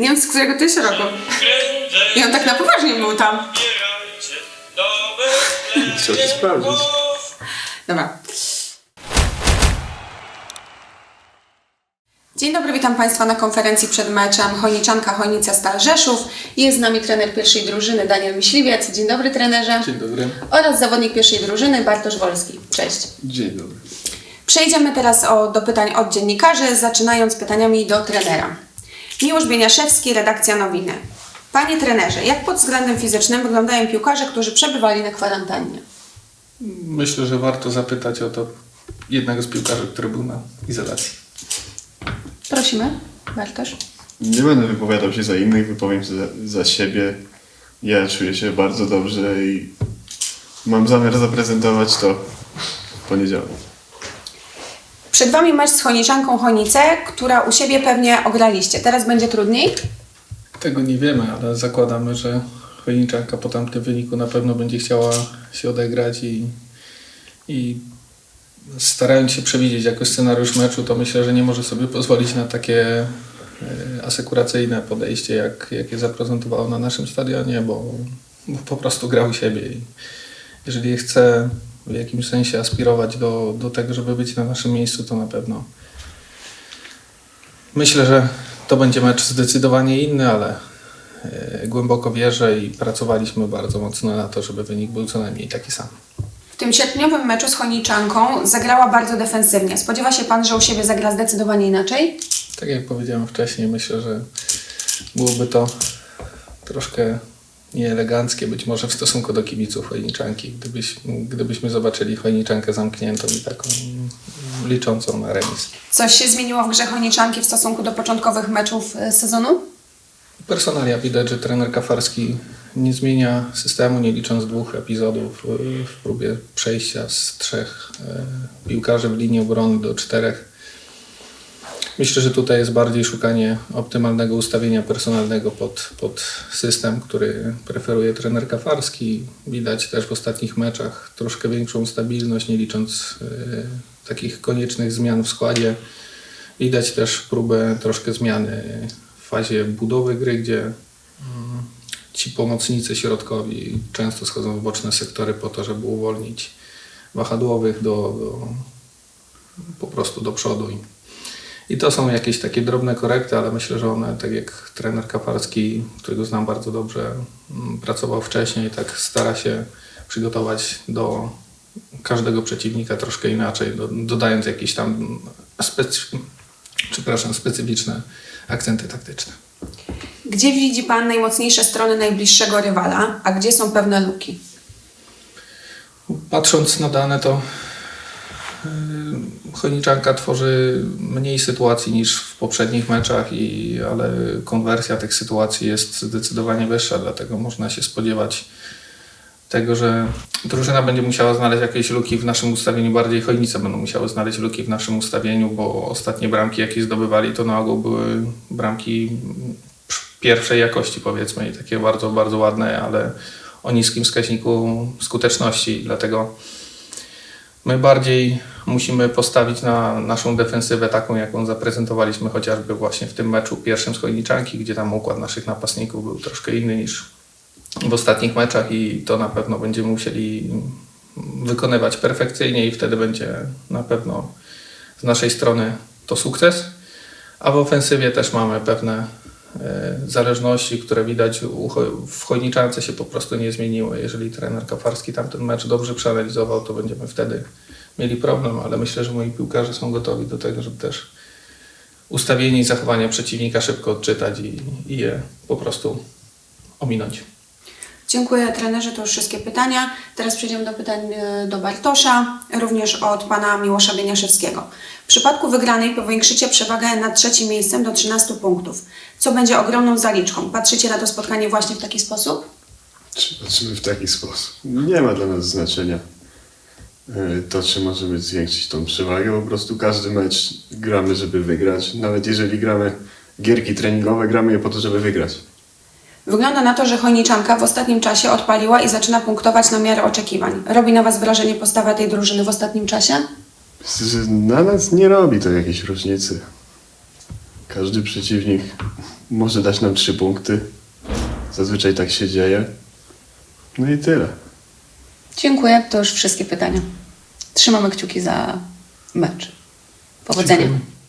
Nie wiem, z którego to jest roku. I on tak na poważnie był tam. Trzeba to sprawdzić. Dobra. Dzień dobry, witam Państwa na konferencji przed meczem Chojniczanka Chojnica Stal Rzeszów. Jest z nami trener pierwszej drużyny Daniel Myśliwiec. Dzień dobry trenerze. Dzień dobry. Oraz zawodnik pierwszej drużyny Bartosz Wolski. Cześć. Dzień dobry. Przejdziemy teraz o, do pytań od dziennikarzy, zaczynając pytaniami do trenera. Miłosz Bieniaszewski, redakcja Nowiny. Panie trenerze, jak pod względem fizycznym wyglądają piłkarze, którzy przebywali na kwarantannie? Myślę, że warto zapytać o to jednego z piłkarzy, który był na izolacji. Prosimy, Bartosz. Nie będę wypowiadał się za innych, wypowiem się za, za siebie. Ja czuję się bardzo dobrze i mam zamiar zaprezentować to w poniedziałek. Przed Wami mecz z Chojniczanką Chojnice, która u siebie pewnie ograliście. Teraz będzie trudniej? Tego nie wiemy, ale zakładamy, że Chojniczanka po tamtym wyniku na pewno będzie chciała się odegrać i, i starając się przewidzieć jakoś scenariusz meczu, to myślę, że nie może sobie pozwolić na takie e, asekuracyjne podejście, jak, jakie zaprezentowało na naszym stadionie, bo, bo po prostu grał siebie i jeżeli chce w jakimś sensie aspirować do, do tego, żeby być na naszym miejscu, to na pewno myślę, że to będzie mecz zdecydowanie inny, ale e, głęboko wierzę i pracowaliśmy bardzo mocno na to, żeby wynik był co najmniej taki sam. W tym sierpniowym meczu z Chojniczanką zagrała bardzo defensywnie. Spodziewa się Pan, że u siebie zagra zdecydowanie inaczej? Tak jak powiedziałem wcześniej, myślę, że byłoby to troszkę nieeleganckie być może w stosunku do kibiców Chojniczanki, gdybyś, gdybyśmy zobaczyli Chojniczankę zamkniętą i taką liczącą na remis. Coś się zmieniło w grze Chojniczanki w stosunku do początkowych meczów e, sezonu? Personalia widać, że trener Kafarski nie zmienia systemu, nie licząc dwóch epizodów y, w próbie przejścia z trzech e, piłkarzy w linii obrony do czterech. Myślę, że tutaj jest bardziej szukanie optymalnego ustawienia personalnego pod, pod system, który preferuje trener Kafarski. Widać też w ostatnich meczach troszkę większą stabilność, nie licząc e, takich koniecznych zmian w składzie. Widać też próbę troszkę zmiany w fazie budowy gry, gdzie mm, ci pomocnicy środkowi często schodzą w boczne sektory po to, żeby uwolnić wahadłowych do, do po prostu do przodu. I, to są jakieś takie drobne korekty, ale myślę, że one, tak jak trener Kaparski, którego znam bardzo dobrze, mm, pracował wcześniej, tak stara się przygotować do każdego przeciwnika troszkę inaczej, do, dodając jakieś tam specy, przepraszam, specyficzne akcenty taktyczne. Gdzie widzi Pan najmocniejsze strony najbliższego rywala, a gdzie są pewne luki? Patrząc na dane, to Chojniczanka tworzy mniej sytuacji niż w poprzednich meczach, i, ale konwersja tych sytuacji jest zdecydowanie wyższa, dlatego można się spodziewać tego, że drużyna będzie musiała znaleźć jakieś luki w naszym ustawieniu, bardziej Chojnice będą musiały znaleźć luki w naszym ustawieniu, bo ostatnie bramki, jakie zdobywali, to na ogół były bramki pierwszej jakości powiedzmy i takie bardzo, bardzo ładne, ale o niskim wskaźniku skuteczności, dlatego my bardziej musimy postawić na naszą defensywę taką, jaką zaprezentowaliśmy chociażby właśnie w tym meczu pierwszym z Chojniczanki, gdzie tam układ naszych napastników był troszkę inny niż w ostatnich meczach i to na pewno będziemy musieli wykonywać perfekcyjnie i wtedy będzie na pewno z naszej strony to sukces. A w ofensywie też mamy pewne e, zależności, które widać w Chojniczance się po prostu nie zmieniły. Jeżeli trener Kafarski tamten mecz dobrze przeanalizował, to będziemy wtedy mieli problem, ale myślę, że moi piłkarze są gotowi do tego, żeby też ustawienie i zachowania przeciwnika szybko odczytać i, i je po prostu ominąć. Dziękuję trenerze, to już wszystkie pytania. Teraz przejdziemy do pytań e, do Bartosza, również od pana Miłosza Bieniaszewskiego. W przypadku wygranej powiększycie przewagę nad trzecim miejscem do 13 punktów, co będzie ogromną zaliczką. Patrzycie na to spotkanie właśnie w taki sposób? Czy patrzymy w taki sposób? Nie ma dla nas znaczenia to, czy możemy zwiększyć tą przewagę. Po prostu każdy mecz gramy, żeby wygrać. Nawet jeżeli gramy gierki treningowe, gramy je po to, żeby wygrać. Wygląda na to, że Chojniczanka w ostatnim czasie odpaliła i zaczyna punktować na miarę oczekiwań. Robi na Was wrażenie postawa tej drużyny w ostatnim czasie? Na nas nie robi to jakiejś różnicy. Każdy przeciwnik może dać nam trzy punkty. Zazwyczaj tak się dzieje. No i tyle. Dziękuję, to już wszystkie pytania. Trzymamy kciuki za mecz. Powodzenia. Dziękujemy.